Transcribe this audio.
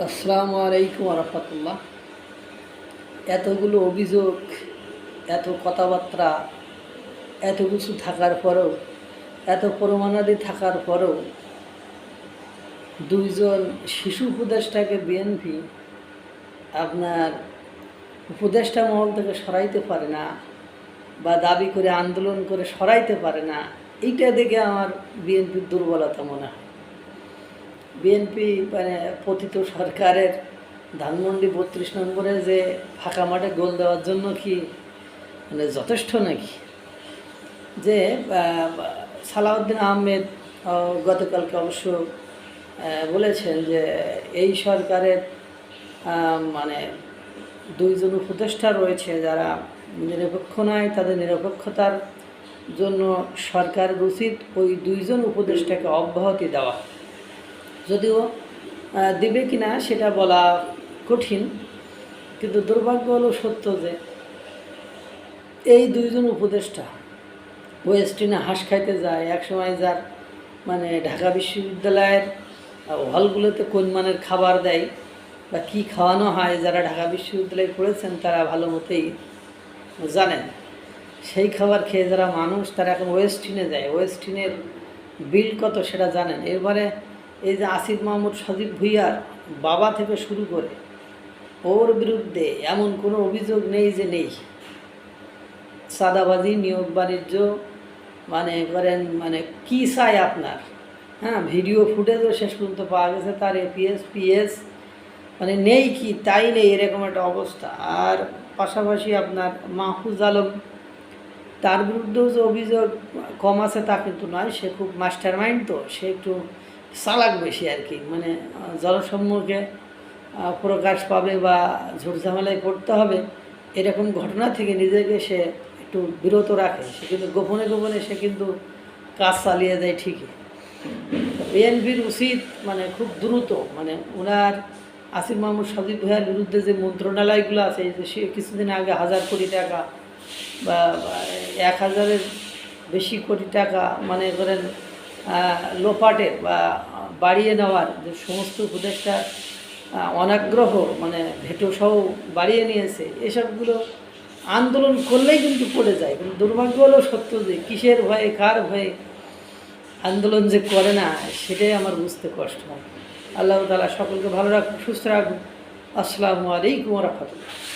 আসসালামু আলাইকুম রহমতুল্লাহ। এতগুলো অভিযোগ, এত কথাবার্তা, এত কিছু থাকার পরেও, এত প্রমাণাদি থাকার পরেও দুইজন শিশু উপদেষ্টাকে বিএনপি আপনার উপদেষ্টা মহল থেকে সরাইতে পারে না বা দাবি করে, আন্দোলন করে সরাইতে পারে না, এইটা দেখে আমার বিএনপির দুর্বলতা মনে হয়। বিএনপি মানে পতিত সরকারের ধানমন্ডি বত্রিশ নম্বরে যে ফাঁকা মাঠে গোল দেওয়ার জন্য কি মানে যথেষ্ট নাকি? যে সালাউদ্দিন আহমেদ গতকালকে অবশ্য বলেছেন যে এই সরকারের মানে দুইজন উপদেষ্টা রয়েছে যারা নিরপেক্ষ নয়, তাদের নিরপেক্ষতার জন্য সরকার উচিত ওই দুইজন উপদেষ্টাকে অব্যাহতি দেওয়া। যদিও দেবে কি না সেটা বলা কঠিন, কিন্তু দুর্ভাগ্য হলো সত্য যে এই দুইজন উপদেষ্টা ওয়েস্টিনে হাঁস খাইতে যায়, একসময় যার মানে ঢাকা বিশ্ববিদ্যালয়ের হলগুলোতে কোন মানের খাবার দেয় বা কী খাওয়ানো হয়, যারা ঢাকা বিশ্ববিদ্যালয়ে পড়েছেন তারা ভালো মতোই জানেন। সেই খাবার খেয়ে যারা মানুষ, তারা এখন ওয়েস্টিনে যায়। ওয়েস্টিনের বিল কত সেটা জানেন। এরপরে এই যে আসিফ মাহমুদ সজীব ভুইয়ার বাবা থেকে শুরু করে ওর বিরুদ্ধে এমন কোনো অভিযোগ নেই যে নেই। সাদাবাজি, নিয়োগ বাণিজ্য মানে করেন মানে কি চাই আপনার? হ্যাঁ ভিডিও ফুটেজও শেষ পর্যন্ত পাওয়া গেছে, তার এপিএস পিএস মানে নেই কি, তাই নেই, এরকম একটা অবস্থা। আর পাশাপাশি আপনার মাহফুজ আলম, তার বিরুদ্ধেও যে অভিযোগ কম আছে তা কিন্তু নয়, সে খুব মাস্টার মাইন্ড তো, সে একটু চালাক বেশি আর কি। মানে জনসম্মুখে প্রকাশ পাবে বা ঝুটঝামেলায় পড়তে হবে এরকম ঘটনা থেকে নিজেকে সে একটু বিরত রাখে। সে কিন্তু গোপনে গোপনে সে কিন্তু কাজ চালিয়ে দেয় ঠিকই। বিএনপির উচিত মানে খুব দ্রুত মানে ওনার আসিফ মাহমুদ সজিব ভাইয়ের বিরুদ্ধে যে মন্ত্রণালয়গুলো আছে সে কিছুদিন আগে হাজার কোটি টাকা বা এক হাজারের বেশি কোটি টাকা মানে আহ, লোপাটের বা বাড়িয়ে নেওয়ার যে সমস্ত উপদেষ্টা আহ, অনাগ্রহ মানে ভেটো সহ বাড়িয়ে নিয়েছে এসবগুলো আন্দোলন করলেই কিন্তু পড়ে যায়। কিন্তু দুর্ভাগ্য হলো সত্য যে কিসের ভয়ে কার ভয়ে আন্দোলন যে করে না সেটাই আমার বুঝতে কষ্ট হয়। আল্লাহ তালা সকলকে ভালো রাখুন সুস্থ রাখুন আসসালামু আলাইকুম রহমতুল্লাহ।